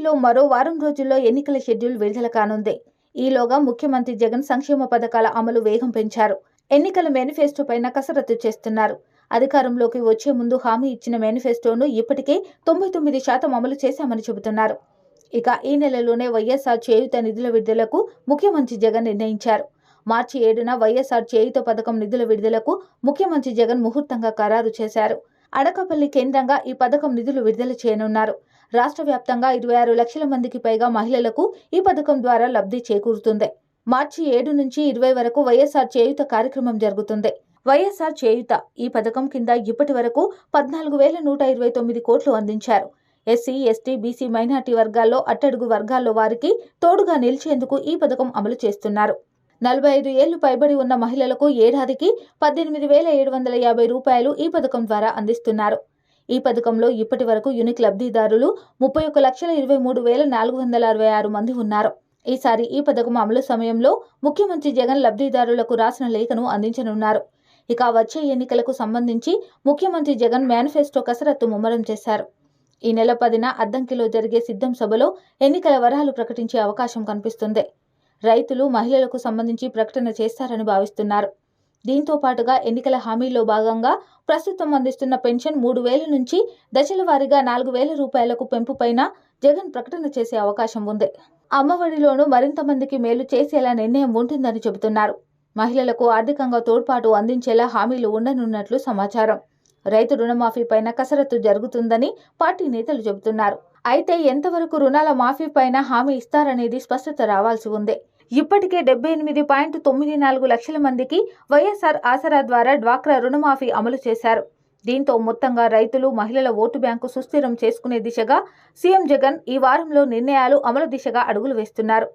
ఏపీలో మరో వారం రోజుల్లో ఎన్నికల షెడ్యూల్ విడుదల కానుంది. ఈలోగా ముఖ్యమంత్రి జగన్ సంక్షేమ పథకాల అమలు వేగం పెంచారు. ఎన్నికల మేనిఫెస్టో పైన కసరత్తు చేస్తున్నారు. అధికారంలోకి వచ్చే ముందు హామీ ఇచ్చిన మేనిఫెస్టోను ఇప్పటికే తొంభై తొమ్మిది శాతం అమలు చేశామని చెబుతున్నారు. ఇక ఈ నెలలోనే వైఎస్ఆర్ చేయుత నిధుల విడుదలకు ముఖ్యమంత్రి జగన్ నిర్ణయించారు. మార్చి ఏడున వైఎస్ఆర్ చేయుత పథకం నిధుల విడుదలకు ముఖ్యమంత్రి జగన్ ముహూర్తంగా ఖరారు చేశారు. అడకపల్లి కేంద్రంగా ఈ పథకం నిధులు విడుదల చేయనున్నారు. రాష్ట్ర వ్యాప్తంగా ఇరవై ఆరు లక్షల మందికి పైగా మహిళలకు ఈ పథకం ద్వారా లబ్ధి చేకూరుతుంది. మార్చి ఏడు నుంచి ఇరవై వరకు వైఎస్ఆర్ చేయుత కార్యక్రమం జరుగుతుంది. వైఎస్ఆర్ చేయుత ఈ పథకం కింద ఇప్పటి వరకు పద్నాలుగు వేల నూట ఇరవై తొమ్మిది కోట్లు అందించారు. ఎస్సీ ఎస్టీ బీసీ మైనార్టీ వర్గాల్లో అట్టడుగు వర్గాల్లో వారికి తోడుగా నిలిచేందుకు ఈ పథకం అమలు చేస్తున్నారు. నలభై ఐదు ఏళ్ళు పైబడి ఉన్న మహిళలకు ఏడాదికి పద్దెనిమిది వేల ఏడు వందల యాభై రూపాయలు ఈ పథకం ద్వారా అందిస్తున్నారు. ఈ పథకంలో ఇప్పటి వరకు యూనిక్ లబ్ధిదారులు ముప్పై ఒక్క లక్షల ఇరవై మూడు వేల నాలుగు వందల అరవై ఆరు మంది ఉన్నారు. ఈసారి ఈ పథకం అమలు సమయంలో ముఖ్యమంత్రి జగన్ లబ్ధిదారులకు రాసిన లేఖను అందించనున్నారు. ఇక వచ్చే ఎన్నికలకు సంబంధించి ముఖ్యమంత్రి జగన్ మేనిఫెస్టో కసరత్తు ముమ్మరం చేశారు. ఈ నెల పదిన అద్దంకిలో జరిగే సిద్ధం సభలో ఎన్నికల వరాలు ప్రకటించే అవకాశం కనిపిస్తుంది. రైతులు మహిళలకు సంబంధించి ప్రకటన చేస్తారని భావిస్తున్నారు. దీంతో పాటుగా ఎన్నికల హామీలో భాగంగా ప్రస్తుతం అందిస్తున్న పెన్షన్ మూడు వేల నుంచి దశల వారీగా నాలుగు వేల రూపాయలకు పెంపుపైన జగన్ ప్రకటన చేసే అవకాశం ఉంది. అమ్మఒడిలోనూ మరింత మందికి మేలు చేసేలా నిర్ణయం ఉంటుందని చెబుతున్నారు. మహిళలకు ఆర్థికంగా తోడ్పాటు అందించేలా హామీలు ఉండనున్నట్లు సమాచారం. రైతు రుణమాఫీ పైన కసరత్తు జరుగుతుందని పార్టీ నేతలు చెబుతున్నారు. అయితే ఎంతవరకు రుణాల మాఫీ పైన హామీ ఇస్తారనేది స్పష్టత రావాల్సి ఉంది. ఇప్పటికే డెబ్బై ఎనిమిది పాయింట్ తొమ్మిది నాలుగు లక్షల మందికి వైఎస్ఆర్ ఆసరా ద్వారా డ్వాక్రా రుణమాఫీ అమలు చేశారు. దీంతో మొత్తంగా రైతులు మహిళల ఓటు బ్యాంకు సుస్థిరం చేసుకునే దిశగా సీఎం జగన్ ఈ వారంలో నిర్ణయాలు అమలు దిశగా అడుగులు వేస్తున్నారు.